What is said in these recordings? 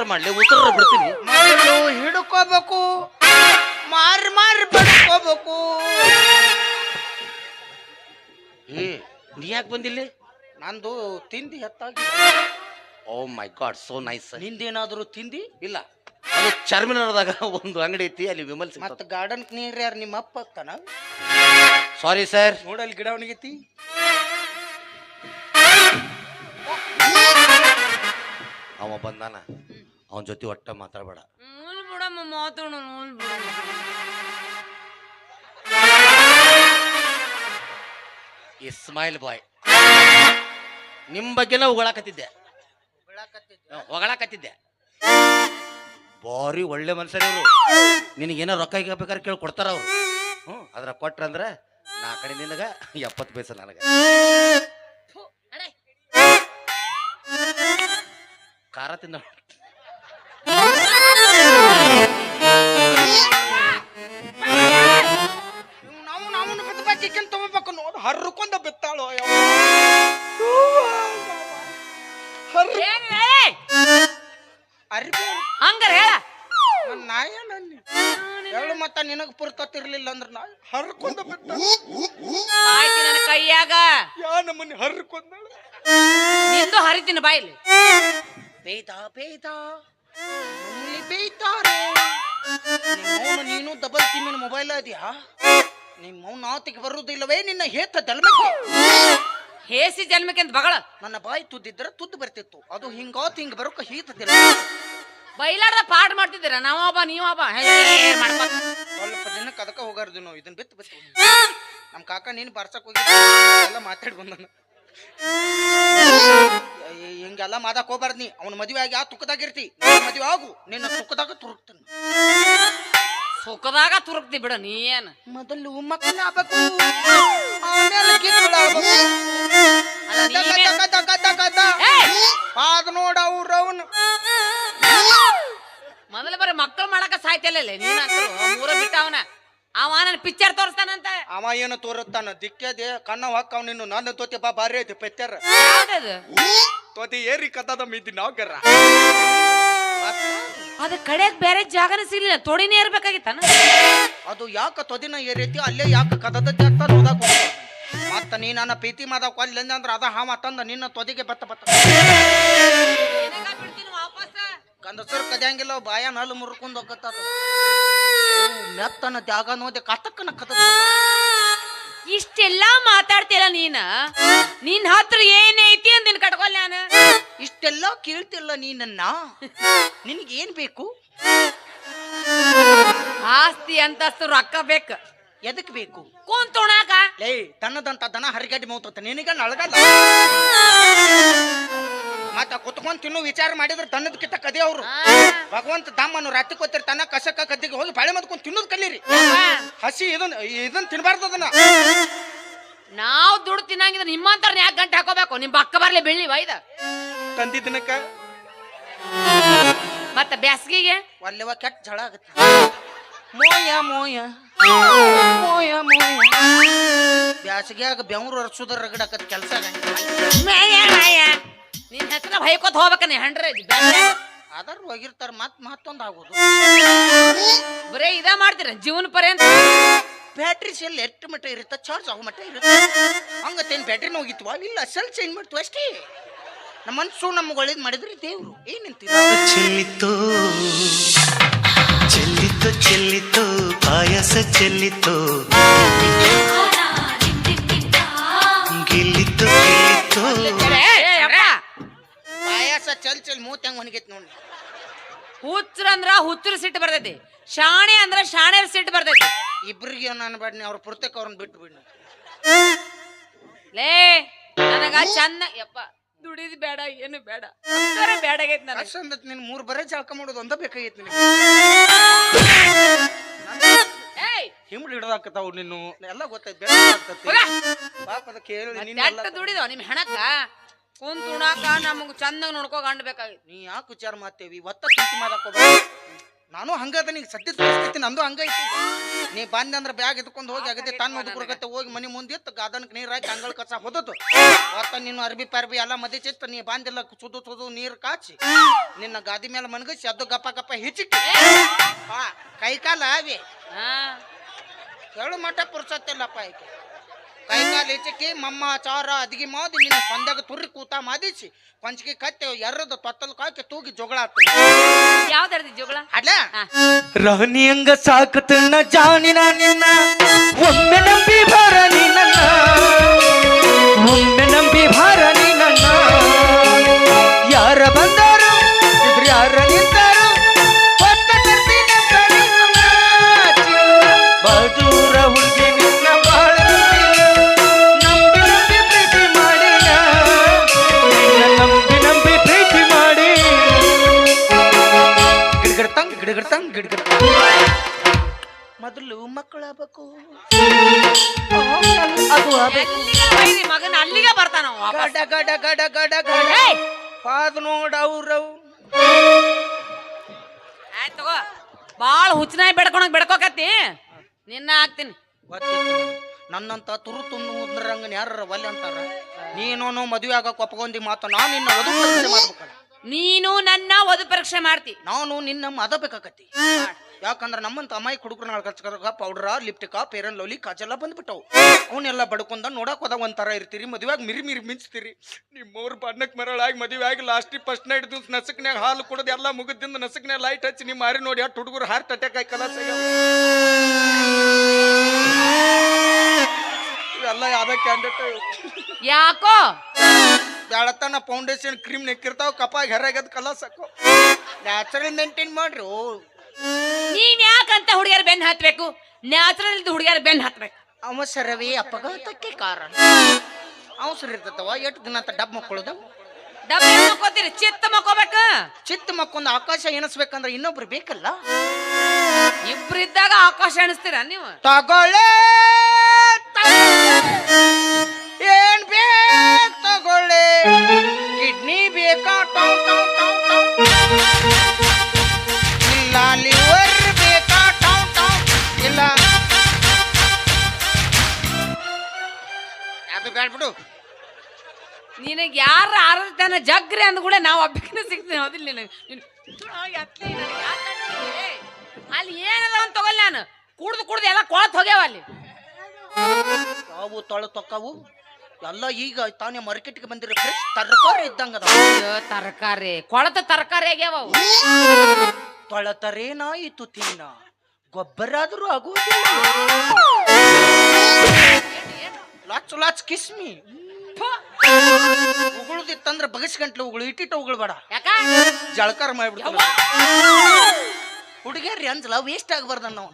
ಏನಂತ ಮಾಡ್ಲಿ ಉತ್ತರ ಬಿಡ್ತೀನಿ ಮೊದಲು ಹಿಡ್ಕೋಬೇಕು. ಮಾರ್ ಮಾರ್ ಬಡ್ಕೋಬೇಕು. ಏ ನೀ ಯಾಕೆ ಬಂದಿಲ್ಲಿ? ನಂದು ತಿಂದಿ ಹೆತ್ತಾಗಿ oh my god so nice ನಿಂದೇನಾದರೂ ತಿಂದಿ? ಇಲ್ಲ. ಅದು ಚಾರ್ಮಿನಾರ್ದಾಗ ಒಂದು ಅಂಗಡಿ ಐತಿ ಅಲ್ಲಿ ವಿಮಲ್ ಮತ್ತೆ ಗಾರ್ಡನ್ ನೀರ್ ಯಾರು ನಿಮ್ಮ ಅಪ್ಪ ಆಗ್ತಾನ ಸಾರಿ ಸರ್ ನೋಡಲ್ಲಿ ಗಿಡ ಒಣಗೈತಿ. ಅವ ಬಂದಾನ. ಅವನ ಜೊತೆ ಒಟ್ಟ ಮಾತಾಡಬೇಡ. ಮೂಲ್ ಬಿಡಮ್ಮ ಮಾತಾಡೋಣ ಮೂಲ್ ಬಿಡಮ್ಮ. ಇಸ್ಮಾಯಿಲ್ ಬಾಯ್ ನಿಮ್ ಬಗ್ಗೆನ ಹೊಗಳಾಕತ್ತಿದ್ದೆ ಹೊಗಳಾಕತ್ತಿದ್ದೆ. ಭಾರಿ ಒಳ್ಳೆ ಮನುಷ್ಯರು ನಿನಗೇನೋ ರೊಕ್ಕ ಈಗ ಬೇಕಾದ್ರೆ ಕೇಳಿ ಕೊಡ್ತಾರ ಅವ್ರು. ಹ್ಞೂ ಅದ್ರ ಕೊಟ್ರಂದ್ರ ನಾ ಕಡೆ ನಿನಗ ಎಪ್ಪತ್ತು ಪೈಸ ನನಗ. ಖಾರ ತಿಂದ ನಾವು ನಾವು ಬಿತ್ತಬೇಕಿಕ್ಕನ್ ತಗೋಬೇಕು ನೋಡು ಹರ್ಕೊಂಡ ಬಿತ್ತಾಳು ಅರ್ಬಿ ಹಂಗಾರ ಹೇಳ. ನನ್ನ ನಾಯ ನನ್ನ ಹೇಳು ಮತ್ತ ನಿನಗ ಪುರ್ತತಿರ್ಲಿಲ್ಲ ಅಂದ್ರ ನಾ ಹರ್ಕೊಂಡ ಬಿತ್ತ ಆಯ್ತು ನನ್ನ ಕೈಯಾಗ ಯಾ ನಮ್ಮನ್ನ ಹರ್ಕೊಂಡ ನಿಂದು ಹರಿತೀನಿ ಬಾಯಿಲಿ ಬೇಯ್ದ ಬೇಯ್ದ ನಮ್ಮಲ್ಲಿ ಬೇಯ್ತಾರೆ ನಿಮ್ಮವನು ನೀನು ಡಬಲ್ ಸಿಮ್ಮಿನ ಮೊಬೈಲ್ ಅದ್ಯಾ? ನಿಮ್ಮ ನಾತಿಗೆ ಬರುವುದಿಲ್ಲವೇ ನಿನ್ನ ಹೇತ ಜನ್ಮಕ್ಕೆ? ಹೇಸಿ ಜನ್ಮಕ್ಕೆ ಅಂತ ಬಗಳ. ನನ್ನ ಬಾಯಿ ತುದ್ದಿದ್ರೆ ತುದ್ದು ಬರ್ತಿತ್ತು. ಅದು ಹಿಂಗಾತ್ ಹಿಂಗ ಬರೋಕ ಹೀತದಿಲ್ಲ. ಬೈಲಾರ್ದ ಪಾಠ ಮಾಡ್ತಿದ್ದೀರ? ನಾವೊಬ್ಬ ನೀವೊಬ್ಬ ಹೇ. ಸ್ವಲ್ಪ ದಿನಕ್ಕೆ ಅದಕ್ಕೆ ಹೋಗಾರ್ದು ನಾವು. ಇದನ್ನ ಬಿತ್ತು ಬಿತ್ತು ನಮ್ಮ ಕಾಕ ನೀನು ಬರ್ಸಕ್ ಹೋಗಿ ಎಲ್ಲ ಮಾತಾಡಿ ಬಂದನ. ಹಿಂಗೆಲ್ಲ ಮಾದಕ್ ಹೋಗ್ಬಾರ್ದು ನೀ. ಅವ್ನ ಮದುವೆ ಆಗಿ ಆ ತುಕ್ಕದಾಗಿರ್ತಿ ಮದುವೆ ಆಗು. ನಿನ್ನ ತುಕ್ಕದಾಗ ತುರುಕ್ತಾನೆ. ಸುಖದಾಗ ತುರುಕ್ತಿ ಬಿಡ ನೀ ಏನ್? ಮೊದಲು ಆಮೇಲೆ! ಅದ್ ನೋಡ ಅವ್ರ ಅವನು. ಮೊದಲ ಬರೀ ಮಕ್ಕಳು ಮಾಡಕ ಸಾಯ್ತಿಲ್ಲ ನೀನ್ ಮೂರ ಬಿಟ್ಟವನ ಅವ ನನ್ನ ಪಿಕ್ಚರ್ ತೋರಿಸ್ತಾನಂತ. ಅವ ಏನು ತೋರುತ್ತಾನ? ದಿಕ್ಕದೆ ಕಣ್ಣ ಹಾಕವ್ ನಿನ್ನ. ನನ್ನ ತೋತಿ ಬಾ ಬಾರಿ ಐತಿ ಪಿಕ್ಚರ್. ತೋತಿ ಏರಿ ಕತ್ತದ ಮಿದ್ದಿ ನಾವ್ ಗರ್ರ ಅದ ಕಡೆಗ್ ಬೇರೆ ಜಾಗನ ಸಿಗ್ಲಿಲ್ಲ. ತೊಡಿನೇ ಇರ್ಬೇಕಾಗಿತ್ತಾನ ಅದು ಯಾಕ ತೊದಿನ ಏರೈತಿ ಅಲ್ಲೇ ಯಾಕ ಕದದ ಜಾತ ನೋದಾಕ ಮತ್ತ ನೀ ನನ್ನ ಪ್ರೀತಿ ಮಾದಕ್ ಅಲ್ಲಿಂದ ಅಂದ್ರ ಅದ ಹಾವ ತಂದ ನಿನ್ನ ತೊದಿಗೆ ಬತ್ತ ಬತ್ತ. ಗಂಡಸರು ಕದಿಯಂಗಿಲ್ಲ ಬಾಯ ನಲ್ಲು ಮುರ್ಕೊಂಡ್ ಹೋಗತ್ತದ ಮೆತ್ತನ ತ್ಯಾಗ ನೋದೆ ಕತಕ್ಕನ ಕದ ಇಷ್ಟೆಲ್ಲಾ ಮಾತಾಡ್ತಿಲ್ಲ ನೀನ? ನಿನ್ ಹತ್ರ ಏನೈತಿ ಅಂತ ನಿನ್ ಕಟ್ಕೊಲ್ಲ ನಾನು? ಇಷ್ಟೆಲ್ಲ ಕೇಳ್ತಿಲ್ಲ ನೀನನ್ನ. ನಿನಗೇನ್ ಬೇಕು? ಆಸ್ತಿ ಅಂತಸ್ತು ರೊಕ್ಕ ಬೇಕು. ಎದಕ್ ಬೇಕು? ಕುಂತುಣಾಕ ಲೇ ತನ್ನದಂತ ದನ ಹರಿಗಡ್ಡಿ ಮೌತತ್ತ ನಿನಗ ನಳಗಲ್ಲ ಮತ್ತ ಕುತ್ಕೊಂಡ್ ತಿನ್ನು ವಿಚಾರ ಮಾಡಿದ್ರೆ ತನ್ನದಕ್ಕಿಂತ ಕದಿ ಅವ್ರು. ಭಗವಂತ ದಮ್ಮನು ರಾತ್ರಿ ಕೊತ್ತಿರ್ತಾನ ಕಸಕ ಕದ್ದಿಗೆ ಹೋಗಿ ಬಾಳೆ ಮದ್ಕೊಂಡ್ ತಿನ್ನೋದ್ ಕಲೀರಿ. ಹಸಿ ಇದನ್ ಇದನ್ ತಿನ್ಬಾರ್ದು ಅದನ್ನ. ನಾವ್ ದುಡ್ಡು ತಿನ್ನಂಗಿದ್ರೆ ನಿಮ್ಮಂತರ ಯಾಕೆ ಗಂಟೆ ಹಾಕೋಬೇಕು? ನಿಮ್ ಬಕ್ಕ ಬರ್ಲಿ ಬೆಳ್ಳಿ ವೈದ ತಂದಿ ದಿನಕ್ಕ ಮತ್ತ ಬ್ಯಾಸ್ಗಿಗೆ? ಒಲ್ಲೆವ ಕೆಟ್ಟ ಜಳ ಆಗುತ್ತೆ. ಮೋಯ ಮೋಯ ಮೋಯ ಮೋಯ. ಬ್ಯಾಸಿಗ್ಯಾಗ ಬೆವ್ರು ಅರ್ಸುದ ರಗಡಕತ್ ಕೆಲಸ ಮಾಯ, ಮಾಯ. ನಿನ್ ಹೆಸರ ಹೊಯ್ಕೋತ್ ಹೋಗ್ಬೇಕ ನೀ ಹಂಡ್ರೆ ಅದರ ಹೋಗಿರ್ತಾರ ಮತ್ ಮತ್ತೊಂದು ಆಗೋದು. ಬರೇ ಇದ ಮಾಡ್ತೀರ ಜೀವನ ಪರ್ಯಂತ? ಬ್ಯಾಟ್ರಿ ಸೆಲ್ ಎಷ್ಟು ಮಟ್ಟ ಇರುತ್ತೆ ಚಾರ್ಜ್ ಆಗೋ ಮಟ್ಟ ಇರುತ್ತೆ. ಹಂಗತ್ತೇನು ಬ್ಯಾಟ್ರಿನ ಹೋಗಿತ್ವಾ? ಇಲ್ಲ ಸೆಲ್ ಚೇಂಜ್ ಮಾಡ್ತೀವಿ ಅಷ್ಟೇ? ನಮ್ಮ ಮನ್ಸು ನಮ್ಗೆ ಒಳ್ಳೇದು ಮಾಡಿದ್ರಿ ದೇವ್ರು. ಏನಂತ ಚೆಲ್ಲಿತು ಚೆಲ್ಲಿತು ಚೆಲ್ಲಿತು ಪಾಯಸ ಚೆಲ್ಲಿತು ಗಿಲ್ಲಿತು. ಪಾಯಾಸ ಚಲ್ ಚಲ್ ಮೂತ್ ಹೆಂಗ್ ಒಣಗೈತಿ ನೋಡಿ ಹುಚ್ರ ಅಂದ್ರ ಹುಚ್ಚರ ಸಿಟ್ಟು ಬರ್ತೈತಿ. ಶಾಣೆ ಅಂದ್ರ ಶಾಣೆ ಸಿಟ್ಟು ಬರ್ತೈತಿ. ಇಬ್ರಿಗೆ ಬೇಡ ಅವ್ರ ಪುರ್ತಕ್ಕೆ ಅವ್ರನ್ನ ಬಿಟ್ಟು ಬಿಡಿ ಲೇ ನನಗ ಚಂದ ಯಪ್ಪ. ದುಡಿದ್ ಬೇಡ ಏನು ಬೇಡ. ಬೇಡ ಬೇಡಾಗೈತಿ ನನಗ. ನಿನ್ ಮೂರ್ ಬರೇ ಜಳಕ ಮಾಡೋದು ಅಂತ ಬೇಕಾಗೈತಿ ನಿನಗೆ. ಏಯ್! ನಿನ್ನು. ಎಲ್ಲ ಗೊತ್ತೈತಿ. ಪಾಪ ನೀನ್ ದುಡಿದವ? ನಿಮ್ ಹೆಣಕ್ಕ? ಕುಂತ್ ಉಣಾಕ ನಮಗ್ ಚಂದಾಗ ನೋಡ್ಕೋ ಗಂಡ್ ಬೇಕಾಗಿತ್ತು ನೀ ಯಾಕೆ ವಿಚಾರ ಮಾಡ್ತೇವಿ? ಒತ್ತ ಮಾತಾಕೋಬೇಕು ನಾನು ಹಂಗದ ನೀ ಸದ್ಯ ಪರಿಸ್ಥಿತಿ ನಂದು ಹಂಗೈತಿ. ನೀ ಬಂದ ಅಂದ್ರೆ ಬ್ಯಾಗ್ ಎತ್ಕೊಂಡು ಹೋಗಿ ಅಗದಿ ತನ್ನ ಹುಡುಗರ್ಗತ್ತೆ ಹೋಗಿ ಮನೆ ಮುಂದೆ ಇತ್ತು ಗಾದನಕ್ಕೆ ನೀರು ಹಾಕಿ ಅಂಗಳ ಕಸ ಹೊದತು ಒತ್ತ ನೀನು ಅರ್ಬಿ ಪರ್ಬಿ ಎಲ್ಲ ಮದಿಚಿತ್ತು ನೀ ಬಂದಿಲ್ಲ ಸುದು ಸುದು ನೀರು ಕಾಚಿ. ನಿನ್ನ ಗಾದಿ ಮೇಲೆ ಮನಗಿಸಿ ಅದು ಗಪ್ಪ ಗಪ್ಪ ಹಿಚಿಕ್ಕಿ ಕೈ ಕಾಲ ಅವಿ ಹೇಳು ಮಠ ಪುರ್ಸತ್ತಿಲ್ಲಪ್ಪ ಈಕೆ. ಕೈ ಇಚಕಿ ಮಮ್ಮ ಚಾರ ಅದಿಗೆ ಮಾದಿ ನಿನ್ನ ಸಂದಾಗ ತುರ್ರಿ ಕೂತ ಮಾದಿಸಿ ಪಂಚಿಗೆ ಕತ್ತೆ ಎರ್ರದ ತೊತ್ತಲ್ ಕಾಕಿ ತೂಗಿ ಜೊಗಳ ಯಾವ್ದಾರ್ದಿ ಜೋಗಳ? ಅಡ್ಲ? ರಹನಿ ಹಂಗ ಸಾಕತನ್ನ ಜಾನಿನ ನಿನ್ನ ಒಮ್ಮೆ ನಂಬಿ ಭಾರ ನಿನ್ನ. ಒಮ್ಮೆ ನಂಬಿ ಭಾರ ನಿನ್ನ. ಯಾರ ಬಂದಾರು ಗಿಡಗಿಡ್ತಂಗ್ ಗಿಡಗಿಡ್ತಂಗ್ ಮೊದಲು ಮಕ್ಕಳಾಗಬೇಕು. ಅದು ಆಗ್ಬೇಕು. ಮಗನ ಅಲ್ಲಿಗೆ ಬರ್ತಾನ. ಗಡ ಗಡ ಗಡ ಗಡ ಗಡ! ಪಾದ ನೋಡ ಅವ್ರವ್ ಆಯ್ತು ತಗೋ. ಬಾಳ ಹುಚ್ಚನಾಯಿ ಬೆಡ್ಕೊಳಕ್ ಬೆಡ್ಕೋಕತ್ತಿ. ನಿನ್ನ ಹಾಕ್ತೀನಿ. ನನ್ನಂತ ತುರು ತುನ್ನು ಉದ್ರಂಗ ಯಾರ ಒಲ್ಲೆ ಅಂತಾರ? ನೀನು ಮದುವೆ ಆಗಕ್ಕೆ ಒಪ್ಕೊಂಡಿ ಮಾತು ನಾನು ನಿನ್ನ ಪರೀಕ್ಷೆ ಮಾಡ್ಬೇಕಲ್ಲ. ನೀನು ನನ್ನ ವಧು ಪರೀಕ್ಷೆ ಮಾಡ್ತಿ. ನಾನು ನಿನ್ನ ಮದ ಬೇಕಾಕತಿ ಯಾಕಂದ್ರ ನಮ್ಮಂತ ಅಮ್ಮಾಯಿ ಹುಡುಗರು ಪೌಡರ್ ಪೌಡ್ರ ಲಿಪ್ಟಿಕ ಪೇರನ್ ಲೋಲಿ ಕಾಜೆಲ್ಲ ಬಂದ್ಬಿಟ್ಟವು. ಅವನ್ನೆಲ್ಲ ಬಡ್ಕೊಂಡ ನೋಡಕ್ ಹೋದಾಗ ಒಂಥರ ಇರ್ತೀರಿ ಮದುವೆಯಾಗಿ ಮಿರಿ ಮಿರಿ ಮಿಂಚ್ತೀರಿ. ನಿಮ್ಮವ್ರ ಬಣ್ಣಕ್ ಮರಳಾಗಿ ಮದುವೆ ಆಗಿ ಲಾಸ್ಟಿಗೆ ಫಸ್ಟ್ ನೈಟ್ ದಿವ್ಸ ನಸಕ್ನ್ಯಾಗ ಹಾಲು ಕುಡಿದು ಎಲ್ಲ ಮುಗಿದಿಂದ ನಸಕ್ನ್ಯಾಗ ಲೈಟ್ ಹಚ್ಚಿ ನಿಮ್ಮ ಮಾರಿ ನೋಡಿ ಅಟ್ ಹುಡುಗರು ಹಾರ್ಟ್ ಅಟ್ಯಾಕ್ ಆಗಿ ಕಲಾಸ ಇವೆಲ್ಲ ಯಾವ್ದ ಕ್ಯಾಂಡಿಡೇಟ್ ಯಾಕೋ? ಬ್ಯಾಳತನ ಫೌಂಡೇಶನ್ ಕ್ರೀಮ್ ನೆಕ್ಕಿರ್ತಾವ ಕಪಾಗ ಹೆರಾಗದ್ ಕಲಸಕ್ಕು ನ್ಯಾಚುರಲ್ ಮೇಂಟೈನ್ ಮಾಡ್ರಿ. ಓ ನೀವ್ ಯಾಕಂತ ಹುಡುಗಿಯರ್ ಬೆನ್ ಹತ್ಬೇಕು ನ್ಯಾಚುರಲ್ ಇದ್ದು ಹುಡುಗಿಯರ್ ಬೆನ್ ಹತ್ಬೇಕು ಅವಸರವೇ ಅಪಘಾತಕ್ಕೆ ಕಾರಣ. ಅವಸರ ಇರ್ತತವ ಎಷ್ಟು ದಿನ ಅಂತ ಡಬ್ ಮಕ್ಕಳದು? ಡಬ್ ಮಕ್ಕೋತೀರಿ? ಚಿತ್ತ ಮಕ್ಕೋಬೇಕು? ಚಿತ್ತ ಮಕ್ಕೊಂದು ಆಕಾಶ ಎಣಿಸ್ಬೇಕಂದ್ರೆ ಇನ್ನೊಬ್ರು ಬೇಕಲ್ಲ? ಇಬ್ರಿದ್ದಾಗ ಆಕಾಶ ಎಣಿಸ್ತೀರ ನೀವು? ತಗೊಳ್ಳೆ ಕಿಡ್ನಿ ಬೇಕಾ? ಟೌ ಟೌ ಟೌ ಟೌ. ಇಲ್ಲ ಲಿವರ್ ಬೇಕಾ? ಟೌ ಟೌ. ಇಲ್ಲ. ಅದು ಬೇಡ್ಬಿಡು ನಿನಗೆ ಯಾರ ಆರತನ ಜಗ್ರಿ ಅಂದ ಕೂಡ ನಾವು ಒಬ್ಬಕಿನ ಸಿಗ್ತೀವಿ ಹೌದಿಲ್ಲ ನಿನಗೆ ಅಲ್ಲಿ ಏನದ ಅಂತ ತಗೊಲ್ಲ ನಾನು. ಕುಡ್ದು ಕುಡ್ದು ಎಲ್ಲ ಕೊಳತ್ ಹೋಗ್ಯಾವ ಅಲ್ಲಿ. ಯಾವು ತೊಳೆ ತೊಕ್ಕವು? ಎಲ್ಲ ಈಗ ತಾನೇ ಮಾರ್ಕೆಟ್ಗೆ ಬಂದಿರೋ ಫ್ರೆಶ್ ತರಕಾರಿ ಇದ್ದಂಗ ಅಯ್ಯೋ, ತರಕಾರಿ. ಕೊಳತ ತರಕಾರಿ ಆಗ್ಯಾವ ಅವು. ತೊಳತರೇನಾಯಿತು ತಿನ್ನ ಗೊಬ್ಬರಾದ್ರೂ ಆಗುವುದಿಲ್ಲ ಲಾಚ್ ಲಾಚ್ ಕಿಸ್ಮಿ ಉಗುಳ್ದಿತ್ತಂದ್ರೆ ಬಗಸ್ ಗಂಟ್ಲು ಉಗುಳು ಇಟ್ಟಿಟ್ಟು ಉಗುಳ್ಬೇಡ ಯಾಕ? ಜಳಕಾರ ಮಾಡ್ಬಿಡ್ತಾವ ಹುಡುಗಿಯರ್ ಅಂಜಲ ವೇಸ್ಟ್ ಆಗಬಾರ್ದು ನಾವು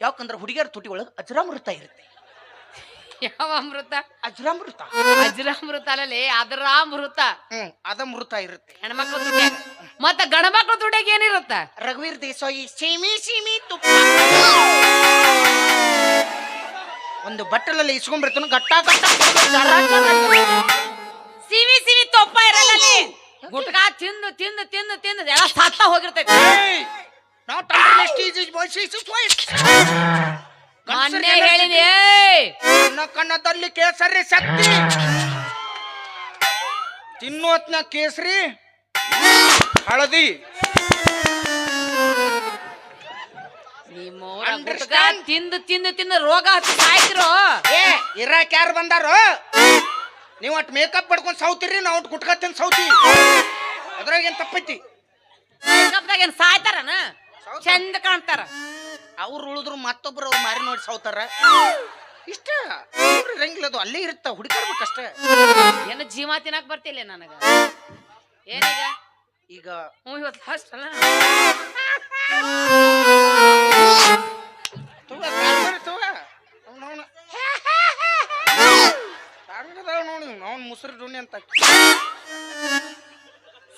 ಯಾಕಂದ್ರೆ ಹುಡುಗಿಯರ ತುಟಿ ಒಳಗೆ ಅಜರಾಮೃತ ಇರುತ್ತೆ. ಯಾವ ಅಮೃತ? ಅಜ್ರಾಮೃತ. ಅಜ್ರಾಮೃತ ಅಲ್ಲಲ್ಲಿ ಅದರ ಅಮೃತ ಅದ ಮೃತ ಇರುತ್ತೆ. ಹೆಣ್ಮಕ್ಳು ದುಡ್ಡೆ ಮತ್ತ ಗಣಮಕ್ಳು ದುಡ್ಡೆಗೆ ಏನಿರುತ್ತ? ರಘುವೀರ್ ದೇಸಾಯಿ ಸೀಮಿ ಸೀಮಿ ತುಪ್ಪ. ಒಂದು ಬಟ್ಟಲಲ್ಲಿ ಇಸ್ಕೊಂಡ್ಬಿಡ್ತಾನೆ ಗಟ್ಟ ಗಟ್ಟ ಸೀಮಿ ಜರ ಜರ ಜರ. ಸಿವಿ ಸಿವಿ ತೊಪ್ಪ ಇರಲ್ಲ ಅಲ್ಲಿ. ಗುಟ್ಕಾ ತಿಂದು ತಿಂದು ತಿಂದು ತಿಂದು ಎಲ್ಲ ಸತ್ತ ಹೋಗಿರ್ತೈತಿ. ನಾವು. ಮೊನ್ನೆ ಹೇಳಿದೆ ಏಯ್! ಕಣ್ಣದಲ್ಲಿ ಕೇಸರಿ ಶಕ್ತಿ. ತಿನ್ನೋತ್ನ ಕೇಸರಿ ಹಳದಿ. ನಿಮ್ಮವ್ರ ಗುಟ್ಕಾ Understand? ತಿಂದು ತಿಂದು ತಿಂದು ರೋಗ ಹತ್ತಿ ಸಾಯ್ತಿರೋ? ಏ ಇರಾಕ್ ಯಾರು ಬಂದಾರೋ? ನೀವು ಅಟ್ ಮೇಕಪ್ ಪಡ್ಕೊಂಡು ಸೌತಿರಿ ನಾವು ಒಟ್ಟು ಗುಟ್ಕ ತಿಂದು ಸೌತಿ. ಅದ್ರಾಗ ಏನ್ ತಪ್ಪೈತಿ? ಮೇಕಪ್ದಾಗ ಏನ್ ಸಾಯ್ತಾರನ? ಚಂದ ಕಾಣ್ತಾರ. ಅವ್ರು ಉಳಿದ್ರು ಮತ್ತೊಬ್ರು ಅವ್ರು ಮಾರಿ ನೋಡಿ ಸೌತಾರ ಇಷ್ಟ. ಇರಂಗಿಲ್ಲ ಅದು. ಅಲ್ಲೇ ಇರುತ್ತ? ಹುಡುಕಾಡ್ಬೇಕಷ್ಟೇ. ಏನು ಜೀವ ತಿನ್ನಕ್ ಬರ್ತಿಲ್ಲ ನನಗ? ಏನೀಗ? ಈಗ ಹ್ಞೂ ಇವತ್ತು ಫಸ್ಟ್ ಅಲ್ಲ? ತಗೋ, ತಗೋ. ಅವ್ನವ್ನ. ಬ್ಯಾಡ್ಬಾರ್ದವ ನೋಡಿ. ಅವ್ನು ಮುಸ್ರು ಡುಣ್ಣಿ ಅಂತ.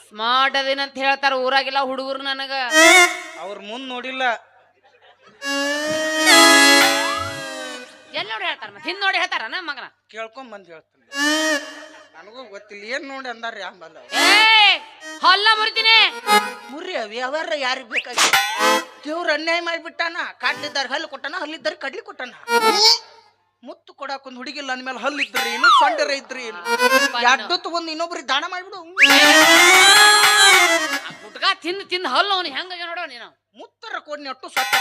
ಸ್ಮಾರ್ಟ್ ಅದೇನಂತ ಹೇಳ್ತಾರ ಊರಾಗೆಲ್ಲ ಹುಡುಗರು ನನಗ. ಅವ್ರ ಮುಂದ್ ನೋಡಿಲ್ಲ. ಎಲ್ಲಿ ನೋಡಿ ಹೇಳ್ತಾರ ಮತ್ತೆ? ಹಿಂದ್ ನೋಡಿ ಹೇಳ್ತಾರ ನಮ್ಮ ಮಗನ? ಕೇಳ್ಕೊಂಡ್ ಬಂದ್ ಹೇಳ್ತೀನಿ. ನನಗೂ ಗೊತ್ತಿಲ್ಲ ಏನ್ ನೋಡಿ ಅಂದಾರ್ರಿ ಆಂಬಲ್ಲ ಏ ಹೊಲ್ಲ ಮುರಿತೀನಿ. ಮುರ್ರಿ ವ್ಯವಹಾರ ಯಾರಿಗ್ ಬೇಕಾಗಿ ದೇವ್ರ ಅನ್ಯಾಯ ಮಾಡಿಬಿಟ್ಟಾನ ಕಾಡ್ಲಿದ್ದಾರ ಹಲ್ಲು ಕೊಟ್ಟಾನ ಹಲ್ಲಿದ್ದಾರೆ ಕಡ್ಲಿ ಕೊಟ್ಟಾನ? ಮುತ್ತು ಕೊಡಾಕ ಒಂದ್ ಹುಡುಗಿಲ್ಲ ಅಂದ್ಮೇಲೆ ಹಲ್ಲಿದ್ರಿ ಏನು ಸೊಂಡರ ಇದ್ರಿ ಏನು? ಎರಡು ತಗೊಂಡ್ ಇನ್ನೊಬ್ರಿಗೆ ದಾನ ಮಾಡ್ಬಿಡು. ಆ ಗುಟ್ಕಾ ತಿಂದು ತಿಂದು ಹಲ್ಲು ಅವನು ಹೆಂಗ ನೋಡೋ ನೀನು. ಮುತ್ತರ ಕೊಡ್ನಿ ಅಟ್ಟು ಸತ್ತ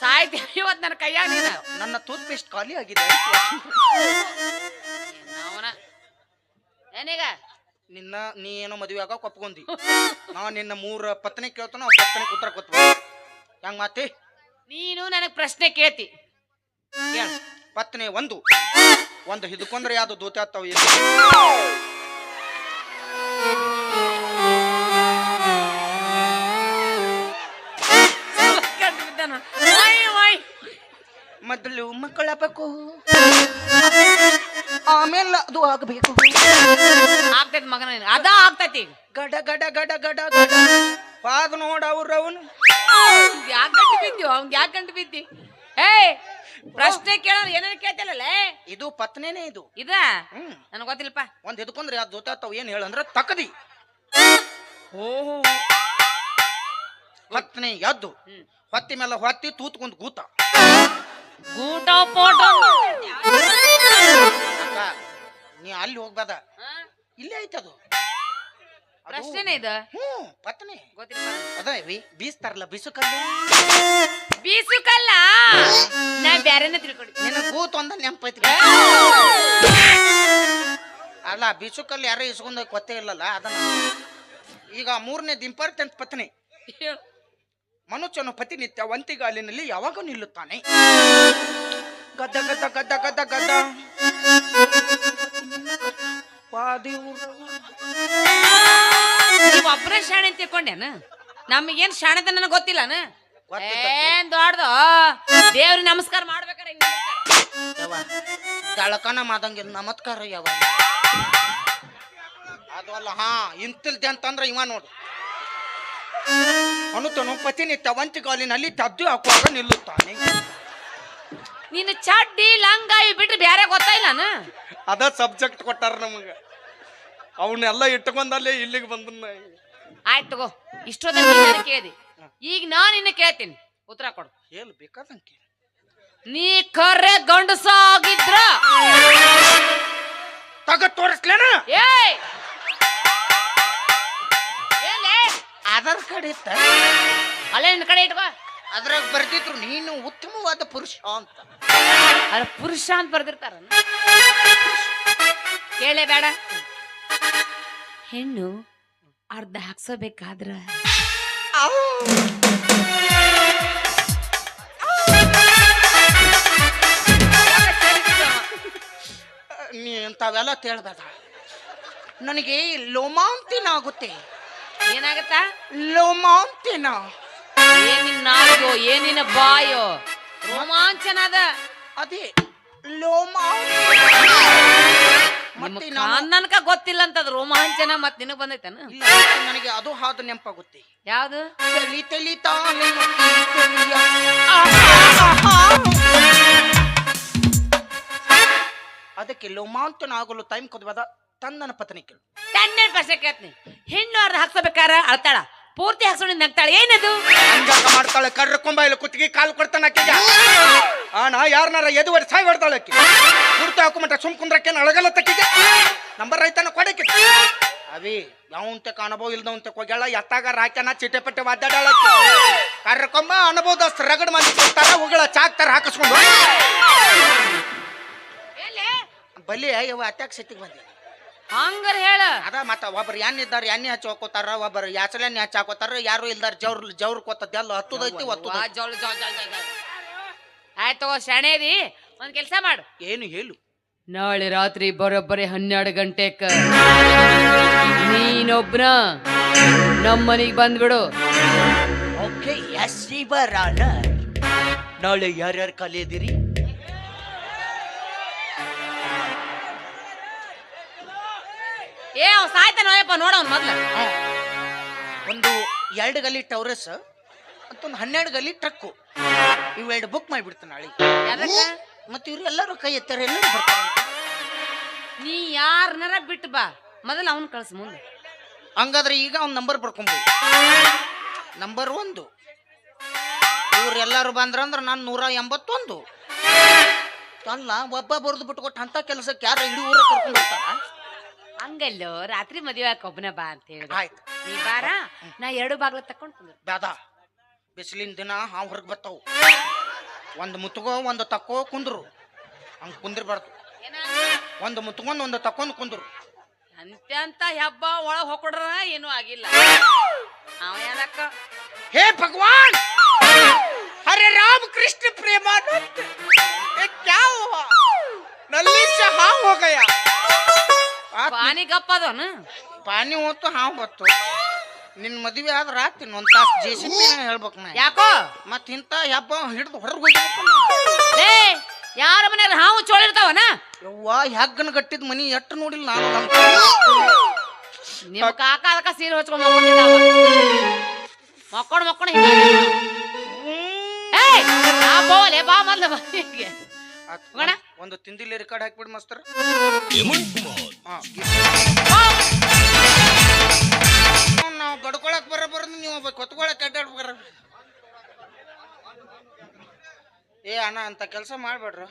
ಸಾಯ್ತಿ ಇವತ್ತು ನನ್ನ ಕೈಯಾಗ ನೀನು. ನನ್ನ ಟೂತ್ ಪೇಸ್ಟ್ ಖಾಲಿ ಆಗಿದೆ. ಅವನ? ಏನೀಗ? ನಿನ್ನ ನೀ ಏನೋ ಮದುವೆ ಆಗ ಒಪ್ಕೊಂಡಿ ನಾ ನಿನ್ನ ಮೂರ ಪತ್ನಿ ಕೇಳ್ತಾನ ಪತ್ನಿ ಉತ್ತರ ಕೊತ್ತ ಹೆಂಗ್ ಮಾತಿ? ನೀನು ನನಗೆ ಪ್ರಶ್ನೆ ಕೇಳ್ತಿ. ಕೇಳ. ಪತ್ನಿ ಒಂದು. ಒಂದು ಹಿಡ್ಕೊಂಡ್ರೆ ಯಾವ್ದು ದೂತ ಆಗ್ತಾವ ಮೊದಲು ಮಕ್ಕಳಬೇಕು ಆಮೇಲೆ ಅದು ಆಗಬೇಕು. ಆಗ್ತೈತಿ ಮಗನ ನೀನು. ಅದ ಆಗ್ತೈತಿ ಗಡ ಗಡ ಗಡ ಗಡ ಗಡ. ಪಾದ ನೋಡ ಅವ್ರ ಅವನು. ಯಾಕೆ ಗಂಟು ಬಿದ್ದಿ? ಅವ್ನ್ ಯಾಕೆ ಗಂಟು ಬಿದ್ದಿ? ಏ ಪ್ರಶ್ನೆ ಕೇಳೋರು ಏನೇನು ಕೇಳ್ತಿಲ್ಲಲ್ಲ ಇದು ಪತ್ನೇನೆ ಇದು. ಇದ? ಹ್ಮ್. ನನಗೆ ಗೊತ್ತಿಲ್ಲಪ್ಪ. ಒಂದ್ ಎದ್ಕೊಂಡ್ರೆ ಅದ್ ಜೊತೆ ಆಗ್ತಾವ ಏನ್ ಹೇಳಂದ್ರ ತಕದಿ. ಓಹೋ. ಪತ್ನಿ ಎದ್ದು. ಹೊತ್ತಿ ಮೇಲೆ ಹೊತ್ತಿ ತೂತ್ಕೊಂಡ್ ಗೂತ ಗೂಟ ನೀ ಅಲ್ಲಿ ಹೋಗ್ಬೇಡ. ಇಲ್ಲೇ ಅದು. ಪ್ರಶ್ನೆನೇ ಇದು. ಹ್ಮ್ ಪತ್ನಿ. ಗೊತ್ತಿಲ್ಲ ಅದ ಬೀಸ್ತಾರಲ್ಲ ಬಿಸುಕಲ್ಲು. ಬೀಸುಕಲ್ಲ? ನಾ ಬ್ಯಾರೆನೇ ತಿಳ್ಕೊಡಿ ನಿನ್ನ ಗೂತ್ ಒಂದ ನೆನಪೈತಿ ಅಲ್ಲ ಬಿಸುಕಲ್ಲ ಯಾರೋ ಇಸ್ಕೊಂಡ ಗೊತ್ತೇ ಇಲ್ಲಲ್ಲ ಅದನ್ನ. ಈಗ ಮೂರನೇ ಇಂಪಾರ್ಟೆಂಟ್ ಪತ್ನಿ. ಮನುಷ್ಯನು ಪ್ರತಿನಿತ್ಯ ಒಂತಿಗಾಲಿನಲ್ಲಿ ಯಾವಾಗ ನಿಲ್ಲುತ್ತಾನೆ. ಗದ್ದ ಗದ್ದ ಗದ್ದ ಗದ್ದ ಗದ್ದ. ನೀವು ಒಬ್ಬರೇ ಶಾಣೆ ಅಂತ ನಮಗೇನ್ ಶಾಣೆ ನನಗೆ ಗೊತ್ತಿಲ್ಲನ. ಏನ್ ದೊಡ್ಡದು? ದೇವ್ರಿಗೆ ನಮಸ್ಕಾರ ಮಾಡ್ಬೇಕಾರೆ ಹಿಂಗ್. ಯವ್ವ, ದಳಕನ ಮಾದಂಗಿಲ್ಲ ನಮತ್ಕಾರ ಯಾವ ಅದು ಅಲ್ಲ ಹಾ ಇಂತಿಲ್ದೆ ಅಂತಂದ್ರೆ ಇವ ನೋಡು. ಅನುತನು ಪ್ರತಿನಿತ್ಯ ವಂತಿಗಾಲಿನಲ್ಲಿ ತದ್ದು ಹಾಕುವಾಗ ನಿಲ್ಲುತ್ತಾನೆ. ನೀನು ಚಡ್ಡಿ ಲಂಗ ಇವ್ ಬಿಟ್ರೆ ಬ್ಯಾರೆ ಗೊತ್ತಾಯಿಲ್ಲನ ಅದ ಸಬ್ಜೆಕ್ಟ್ ಕೊಟ್ಟಾರ ನಮಗ. ಅವನ್ನೆಲ್ಲ ಇಟ್ಕೊಂಡಲ್ಲೇ ಇಲ್ಲಿಗೆ ಬಂದನ್ನ ಆಯ್ತು ತಗೋ ಇಷ್ಟೊತ್ತ ಕೇಳಿ ಈಗ ನಾನು ನಿನ್ನ ಕೇಳ್ತೀನಿ. ಉತ್ತರ ಕೊಡು. ಏನು ಬೇಕಾದಂಗೆ ನೀ ಕರೆ ಗಂಡಸ ಆಗಿದ್ರ ತಗ ತೋರಿಸ್ಲೇನ? ಏಯ್! ಆಧಾರ್ ಕಡೆ ಇತ್ತ ಕಡೆ ಇಟ್ಕೋ. ಅದ್ರಾಗ ಬರ್ದಿದ್ರು ನೀನು ಉತ್ತಮವಾದ ಪುರುಷ ಅಂತ. ಅದ್ರ ಪುರುಷ ಅಂತ ಬರ್ದಿರ್ತಾರ. ಕೇಳೇ ಬೇಡ. ಹೆಣ್ಣು ಅರ್ಧ ಹಾಕ್ಸೋಬೇಕಾದ್ರ? ನೀ ಇಂಥವೆಲ್ಲ ತೇಳ್ಬೇಡ ನನಗೆ ಲೋಮಾಂತಿನ ಆಗುತ್ತೆ ಏನಾಗತ್ತ? ಲೋಮಾಂತಿನ ಏನಿನ್ ನಾಲ್ಕು ಏನಿನ ಬಾಯೋ? ರೋಮಾಂಚನ ಅದ ಅದೇ ಲೋಮಾ ಮತ್ತೆ ನಿಮ್ಮ ನಾನು ನನ್ಕ ಗೊತ್ತಿಲ್ಲ ಅಂತದ ರೋಮಾಂಚನ ಮತ್ ನಿನಗ್ ಬಂದೈತನ? ನನಗೆ ಅದು ಹಾದು ನೆನಪಾಗುತ್ತೆ ಯಾವ್ದು? ತಲಿ ತಲಿ ತಾನೆ ಅದಕ್ಕೆ ಲೋಮಾಂತನ ಆಗಲು ಟೈಮ್ ಕೊದ್ಬೇಡ ತನ್ನನ ಪತ್ನಿ ಕೇಳು. ಹನ್ನೆರಡು ಪ್ರಶ್ನೆ ಕೇಳ್ತೀನಿ. ಹೆಣ್ಣು ಅರ್ಧ ಹಾಕ್ಸಬೇಕಾರ ಅಳ್ತಾಳ? ಪೂರ್ತಿ ಹಾಕ್ಸೋಣ ನಗ್ತಾಳ ಏನದು? ಹಂಗಾಕ ಮಾಡ್ತಾಳೆ. ಕರ್ರ ಕೊಂಬ ಇಲ್ಲ ಕುತ್ತಿಗೆ ಕಾಲು ಕೊಡ್ತಾನ ಆಕೆಗೆ. ಆನ ಯಾರನಾರ ಎದುವರೆ ಸಾಯಿ ಹೊಡ್ತಾಳೆ ಆಕೆ. ಕುರ್ತು ಹಾಕೊಂಬಿಟ್ಟ ಸುಮ್ ಕುಂದ್ರಕ್ಕೆ ಅಳಗಲ್ಲ ತಕ್ಕಿಗೆ ನಂಬರ್ ರೈತನ ಕೊಡಕ್ಕೆ ಅವಿ ಯಾವಂತೆ ಅನುಭವ ಇಲ್ದವಂತೆ ಹೋಗ್ಯಾಳ ಎತ್ತಾಗ ರಾಕ್ಯನ ಚಿಟ್ಟೆ ಪಟ್ಟೆ ಕೊಂಬ ಅನ್ಬೋದಸ್ ರಗಡ್ ಮಂದಿ ಕೊಡ್ತಾರ ಉಗಳ ಚಾಕ್ತಾರ ಹಾಕಿಸ್ಕೊಂಡು. ಬಲಿ ಅಯ್ಯವ ಅಟ್ಯಾಕ್ ಸತ್ತಿಗೆ ಬಂದಿ. ಹಂಗಾರ ಹೇಳ. ಅದ ಮತ್ತ ಒಬ್ರು ಎಣ್ಣೆ ಇದ್ದಾರ ಎಣ್ಣೆ ಹಚ್ಚಿ ಹಾಕೋತಾರ ಒಬ್ಬರು ಯಾಸಲೆ ಎಣ್ಣೆ ಹಚ್ಚಿ ಹಾಕೋತಾರ ಯಾರು ಇಲ್ದಾರ ಜವ್ರ ಜವ್ರ ಕೊತ್ತದ ಎಲ್ಲ ಹತ್ತದೈತಿ ಒತ್ತು ಆಯ್ತು ಶಣೇದಿ ಒಂದ್ ಕೆಲಸ ಮಾಡು. ಏನು ಹೇಳು. ನಾಳೆ ರಾತ್ರಿ ಬರೋಬ್ಬರಿ ಹನ್ನೆರಡು ಗಂಟೆಕ. ನೀನೊಬ್ನ ನಮ್ಮನಿಗೆ ಬಂದ್ಬಿಡು. ಓಕೆ ಎಸ್ ಬರ ನಾಳೆ ಯಾರ್ಯಾರು ಕಲಿಯದಿರಿ? ಸಾಯ್ತಾನೋಯಪ್ಪ ಅವ್ನು ಮೊದ್ಲು. ಒಂದು ಎರಡು ಗಲ್ಲಿ ಟೌರಸ್ ಮತ್ತೊಂದು ಹನ್ನೆರಡು ಗಲ್ಲಿ ಟ್ರಕ್ಕು. ಇವೆರಡು ಬುಕ್ ಮಾಡಿಬಿಡ್ತಾನೆ ನಾಳೆ. ಮತ್ತೆ ಇವ್ರು ಎಲ್ಲರೂ ಕೈ ಎತ್ತಾರೆ ಎಲ್ಲರೂ ಬರ್ತಾರೆ. ನೀ ಯಾರನ್ನಾರ ಬಿಟ್ಟು ಬಾ. ಮೊದಲು ಅವನ್ ಕಳ್ಸ ಮುಂದೆ. ಹಂಗಾದ್ರೆ ಈಗ ಅವ್ನ ನಂಬರ್ ಬರ್ಕೊಂಬೋದು ನಂಬರ್ ಒಂದು. ಇವ್ರು ಎಲ್ಲಾರು ಬಂದ್ರಂದ್ರ ನಾನು ನೂರ ಎಂಬತ್ತೊಂದು. ಅಲ್ಲ ಒಬ್ಬ ಬರೆದು ಬಿಟ್ಕೊಟ್ಟು ಅಂತ ಕೆಲಸಕ್ಕೆ ಯಾರು ಇಡೀ ಊರ ಕರ್ಕೊಂಡು ಬರ್ತಾರ? ಹಂಗಲ್ಲೋ ರಾತ್ರಿ ಮದುವೆ ಒಬ್ಬನ ಬಾ ಅಂತ ಹೇಳಿದ ಆಯ್ತು ನೀ ಬಾರ ನಾ ಎರಡು ಬಾಗ್ಲ ತಕೊಂಡ್ ಕುಂದ್ರು ಬ್ಯಾದ ಬಿಸಿಲಿನ ದಿನ ಹಾವು ಹೊರಗೆ ಬರ್ತಾವು ಒಂದು ಮುತ್ಕೋ ಒಂದು ತಕ್ಕೋ ಕುಂದ್ರು ಹಂಗೆ ಕುಂದಿರ್ಬಾರ್ದು ಒಂದು ಮುತ್ಕೊಂಡ್ ಒಂದು ತಕೊಂಡ್ ಕುಂದ್ರು ಅಂತ ಅಂತ ಹಬ್ಬ ಒಳಗ್ ಹೊಕೊಡ್ರ ಏನೂ ಆಗಿಲ್ಲ ಅವ ಏನಕ್ಕ हे भगवान हरे राम कृष्ण प्रेमानंद ये क्या हुआ नली से हाँ हो गया ಆತ್ ನಿ- ಪಾನಿ ಗಪ್ಪ ಅದವನು ಪಾನಿ ಹೋತು ಹಾವು ಬತ್ತು ನಿನ್ ಮದುವೆ ಆದ್ರ ಆತ್ ಒಂದು ತಾಸ್ ಜೇಸಿ ಸಿ ಪಿ ಹೇಳ್ಬೇಕು ನಾ ಯಾಕೋ? ಮತ್ ಇಂತ ಹಬ್ಬ ಹಿಡಿದು ಹೊರಗೆ ಹೋಗ್ಬೇಕು ಲೇ ಯಾರ ಮನೆಯಲ್ಲಿ ಹಾವು ಚೋಳಿರ್ತಾವನ? ಯವ್ವ ಹೆಗ್ಗನ ಕಟ್ಟಿದ ಮನಿ ಎಟ್ಟು ನೋಡಿಲ್ಲ ನಾನು ನಮ್ಮ ನಿಮ್ ಕಾಕ ಅದಕ್ಕ ಸೀರೆ ಹೊಚ್ಕೊಂಡ್ ಮಕ್ಕೊಂಡು ಮಕ್ಕೊಂಡು ಹಿಂಗೆ ಹಿಂಗ ಏಯ್ ಆ ಬೋಲೆ ಬಾ ಮೊದ್ಲು ಬಾ ಹೀಗೆ. ಹೋಗೋಣ? ಒಂದು ತಿಂದಿಲ್ಲಿ ರೆಕಾರ್ಡ್ ಹಾಕ್ಬಿಡಿ ಮಸ್ತರ. ನಾವು ಬಡ್ಕೊಳಕ್ ಬರ ಬರೋದು ನೀವು ಕೊತ್ಕೊಳಕ್ ಅಡ್ಡಾಡ್ಬೇಕಾರ ಏ ಅಣ್ಣ ಅಂತ ಕೆಲಸ ಮಾಡ್ಬೇಡ್ರ.